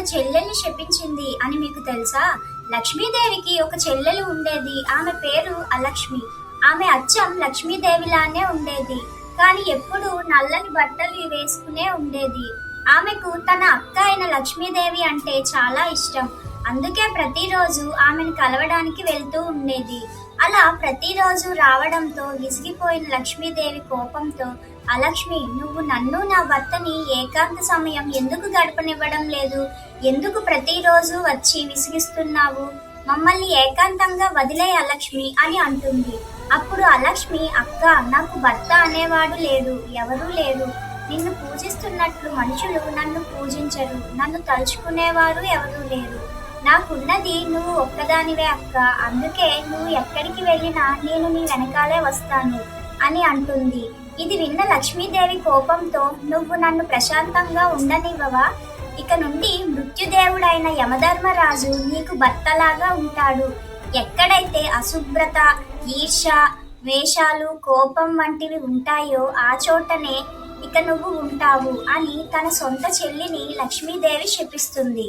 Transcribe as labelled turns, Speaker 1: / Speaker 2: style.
Speaker 1: తన చెల్లెల్ని శపించింది అని మీకు తెలుసా? లక్ష్మీదేవికి ఒక చెల్లెలు ఉండేది. ఆమె పేరు అలక్ష్మి. ఆమె అచ్చం లక్ష్మీదేవిలానే ఉండేది. కానీ ఎప్పుడు నల్లని బట్టలు వేసుకునే ఉండేది. ఆమెకు తన అక్క అయిన లక్ష్మీదేవి అంటే చాలా ఇష్టం. అందుకే ప్రతిరోజు ఆమెను కలవడానికి వెళ్తూ ఉండేది. అలా ప్రతిరోజు రావడంతో విసిగిపోయిన లక్ష్మీదేవి కోపంతో అలక్ష్మి నువ్వు నన్ను నా భర్తని ఏకాంత సమయం ఎందుకు గడపనివ్వడం లేదు? ఎందుకు ప్రతిరోజు వచ్చి విసిగిస్తున్నావు? మమ్మల్ని ఏకాంతంగా వదిలే అలక్ష్మి అని అంటుంది. అప్పుడు అలక్ష్మి అక్క నాకు భర్త అనేవాడు లేడు ఎవరూ లేరు. నిన్ను పూజిస్తున్నట్లు మనుషులు నన్ను పూజించరు. నన్ను తలుచుకునేవారు ఎవరూ లేరు. నాకున్నది నువ్వు ఒక్కదానివే అక్క. అందుకే నువ్వు ఎక్కడికి వెళ్ళినా నేను నీ వెనకాలే వస్తాను అని అంటుంది. ఇది విన్న లక్ష్మీదేవి కోపంతో నువ్వు నన్ను ప్రశాంతంగా ఉండనివ్వవా? ఇక నుండి మృత్యుదేవుడైన యమధర్మరాజు నీకు భర్తలాగా ఉంటాడు. ఎక్కడైతే అశుభ్రత ఈర్ష వేషాలు కోపం వంటివి ఉంటాయో ఆ చోటనే ఇక నువ్వు ఉంటావు అని తన సొంత చెల్లిని లక్ష్మీదేవి శపిస్తుంది.